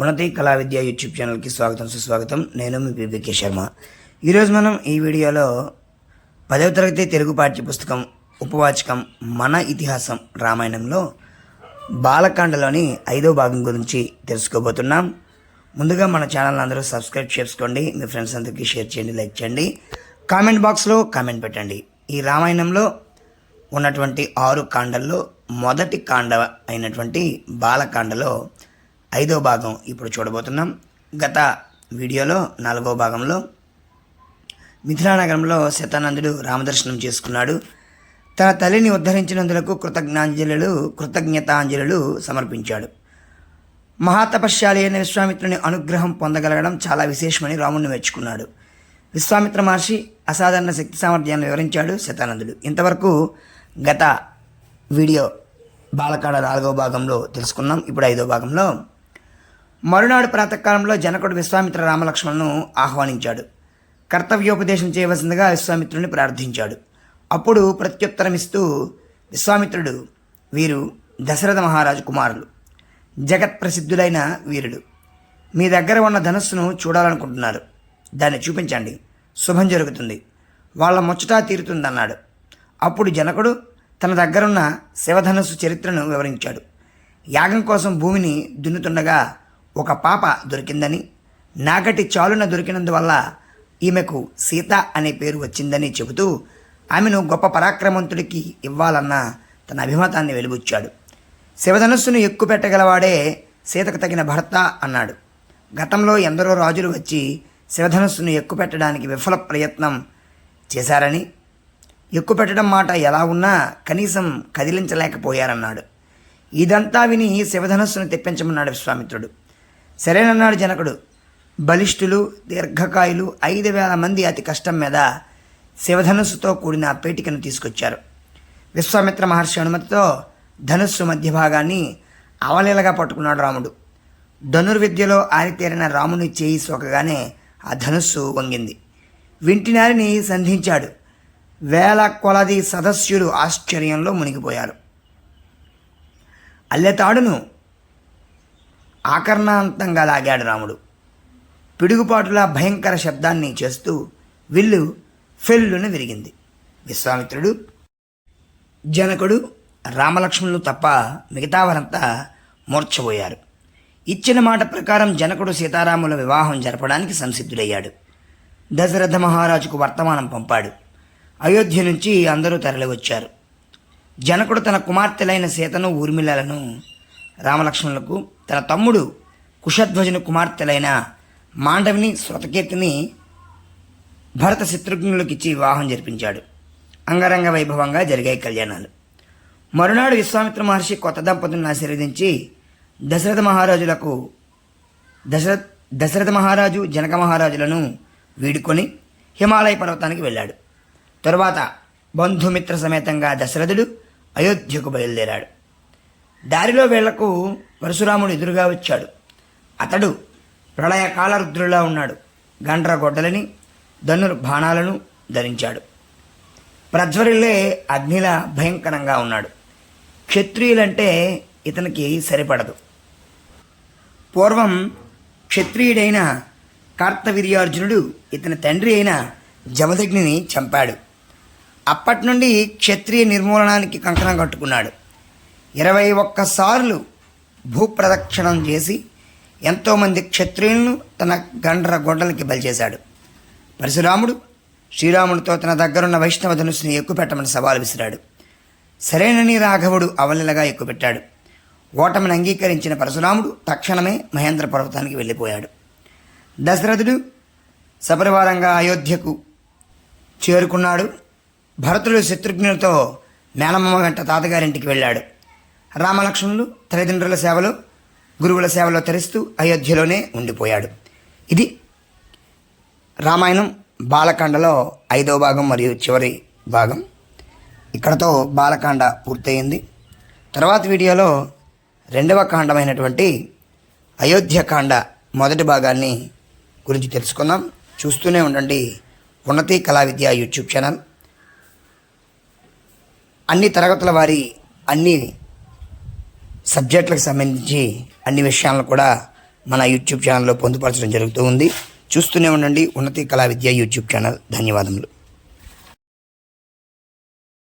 ఉన్నతి కళా విద్య యూట్యూబ్ ఛానల్కి స్వాగతం సుస్వాగతం. నేను మీ పిబికే శర్మ. ఈరోజు మనం ఈ వీడియోలో పదవ తరగతి తెలుగు పాఠ్యపుస్తకం ఉపవాచకం మన ఇతిహాసం రామాయణంలో బాలకాండలోని ఐదో భాగం గురించి తెలుసుకోబోతున్నాం. ముందుగా మన ఛానల్ అందరూ సబ్స్క్రైబ్ చేసుకోండి. మీ ఫ్రెండ్స్ అందరికీ షేర్ చేయండి లైక్ చేయండి. కామెంట్ బాక్స్లో కామెంట్ పెట్టండి. ఈ రామాయణంలో ఉన్నటువంటి ఆరు కాండల్లో మొదటి కాండ అయినటువంటి బాలకాండలో ఐదో భాగం ఇప్పుడు చూడబోతున్నాం. గత వీడియోలో నాలుగో భాగంలో మిథిలానగరంలో శతానందుడు రామదర్శనం చేసుకున్నాడు. తన తల్లిని ఉద్ధరించినందులకు కృతజ్ఞాంజలులు కృతజ్ఞతాంజలులు సమర్పించాడు. మహాతపశ్శాలి అయిన విశ్వామిత్రుని అనుగ్రహం పొందగలగడం చాలా విశేషమని రాముడిని మెచ్చుకున్నాడు. విశ్వామిత్ర మహర్షి అసాధారణ శక్తి సామర్థ్యాన్ని వివరించాడు శతానందుడు ఇంతవరకు గత వీడియో బాలకాడ నాలుగో భాగంలో తెలుసుకున్నాం. ఇప్పుడు ఐదో భాగంలో మరునాడు ప్రాతకాలంలో జనకుడు విశ్వామిత్ర రామలక్ష్మణ్ను ఆహ్వానించాడు. కర్తవ్యోపదేశం చేయవలసిందిగా విశ్వామిత్రుని ప్రార్థించాడు. అప్పుడు ప్రత్యుత్తరమిస్తూ విశ్వామిత్రుడు వీరు దశరథ మహారాజు కుమారులు. జగత్ ప్రసిద్ధులైన వీరుడు. మీ దగ్గర ఉన్న ధనస్సును చూడాలనుకుంటున్నారు. దాన్ని చూపించండి. శుభం జరుగుతుంది. వాళ్ళ ముచ్చటా తీరుతుందన్నాడు. అప్పుడు జనకుడు తన దగ్గరున్న శివధనస్సు చరిత్రను వివరించాడు. యాగం కోసం భూమిని దున్నుతుండగా ఒక పాప దొరికిందని నాగటి చాలున దొరికినందువల్ల ఈమెకు సీత అనే పేరు వచ్చిందని చెబుతూ ఆమెను గొప్ప పరాక్రమంతుడికి ఇవ్వాలన్న తన అభిమతాన్ని వెలుబుచ్చాడు. శివధనుస్సును ఎక్కుపెట్టగలవాడే సీతకు తగిన భర్త అన్నాడు. గతంలో ఎందరో రాజులు వచ్చి శివధనుస్సును ఎక్కుపెట్టడానికి విఫల ప్రయత్నం చేశారని ఎక్కుపెట్టడం మాట ఎలా ఉన్నా కనీసం కదిలించలేకపోయారన్నాడు. ఇదంతా విని శివధనస్సును తెప్పించమన్నాడు విశ్వామిత్రుడు. సరేనన్నాడు జనకుడు. బలిష్ఠులు దీర్ఘకాయులు ఐదు వేల మంది అతి కష్టం మీద శివధనుస్సుతో కూడిన పేటికను తీసుకొచ్చారు. విశ్వామిత్ర మహర్షి అనుమతితో ధనుస్సు మధ్య భాగాన్ని అవలీలగా పట్టుకున్నాడు రాముడు. ధనుర్విద్యలో ఆరితేరిన రాముని చేయి సోకగానే ఆ ధనుస్సు వంగింది. వింటినారిని సంధించాడు. వేల కొలది సదస్యులు ఆశ్చర్యంలో మునిగిపోయారు. అల్లెతాడును ఆకర్ణాంతంగా లాగాడు రాముడు. పిడుగుపాటులా భయంకర శబ్దాన్ని చేస్తూ విల్లు ఫెల్లును విరిగింది. విశ్వామిత్రుడు జనకుడు రామలక్ష్మణులు తప్ప మిగతా వారంతా మూర్చబోయారు ఇచ్చిన మాట ప్రకారం జనకుడు సీతారాముల వివాహం జరపడానికి సంసిద్ధుడయ్యాడు. దశరథ మహారాజుకు వర్తమానం పంపాడు. అయోధ్య నుంచి అందరూ తరలివచ్చారు. జనకుడు తన కుమార్తెలైన సీతను ఊర్మిళలను రామలక్ష్మణులకు తన తమ్ముడు కుషధ్వజుని కుమార్తెలైన మాండవిని శృతకీర్తిని భరత శత్రుఘ్నులకు ఇచ్చి వివాహం జరిపించాడు. అంగరంగ వైభవంగా జరిగాయి కళ్యాణాలు. మరునాడు విశ్వామిత్ర మహర్షి కొత్త దంపతులను ఆశీర్వదించి దశరథ మహారాజులకు దశరథ దశరథ మహారాజు జనక మహారాజులను వీడుకొని హిమాలయ పర్వతానికి వెళ్ళాడు. తరువాత బంధుమిత్ర సమేతంగా దశరథుడు అయోధ్యకు బయలుదేరాడు. దారిలో వీళ్ళకు పరశురాముడు ఎదురుగా వచ్చాడు. అతడు ప్రళయకాల రుద్రులా ఉన్నాడు. గండ్ర గొడ్డలని ధనుర్ బాణాలను ధరించాడు. ప్రజ్వరిల్లే అగ్నిలా భయంకరంగా ఉన్నాడు. క్షత్రియులంటే ఇతనికి సరిపడదు. పూర్వం క్షత్రియుడైన కార్తవీర్యార్జునుడు ఇతని తండ్రి అయిన జమదగ్నిని చంపాడు. అప్పటి నుండి క్షత్రియ నిర్మూలనానికి కంకణం కట్టుకున్నాడు. ఇరవై ఒక్కసార్లు భూప్రదక్షిణం చేసి ఎంతోమంది క్షత్రియులను తన గండ్ర గొడ్డలకి బలిచేశాడు. పరశురాముడు శ్రీరాముడితో తన దగ్గరున్న వైష్ణవ ధనుసుని ఎక్కుపెట్టమని సవాలు విసిరాడు. సరేనని రాఘవుడు అవలీలగా ఎక్కుపెట్టాడు. ఓటమిని అంగీకరించిన పరశురాముడు తక్షణమే మహేంద్ర పర్వతానికి వెళ్ళిపోయాడు. దశరథుడు సపరివారంగా అయోధ్యకు చేరుకున్నాడు. భరతుడు శత్రుఘ్నులతో మేనమ్మ వెంట తాతగారింటికి వెళ్ళాడు. రామలక్ష్మణులు తల్లిదండ్రుల సేవలో గురువుల సేవలో తరిస్తూ అయోధ్యలోనే ఉండిపోయాడు. ఇది రామాయణం బాలకాండలో ఐదవ భాగం మరియు చివరి భాగం. ఇక్కడతో బాలకాండ పూర్తయింది. తర్వాత వీడియోలో రెండవ కాండమైనటువంటి అయోధ్యకాండ మొదటి భాగాన్ని గురించి తెలుసుకుందాం. చూస్తూనే ఉండండి ఉన్నతి కళా విద్య యూట్యూబ్ ఛానల్. అన్ని తరగతుల వారి అన్ని సబ్జెక్టులకు సంబంధించి అన్ని విషయాలను కూడా మన యూట్యూబ్ ఛానల్లో పొందుపరచడం జరుగుతూ ఉంది. చూస్తూనే ఉండండి. ఉన్నతి కళా విద్య యూట్యూబ్ ఛానల్. ధన్యవాదములు.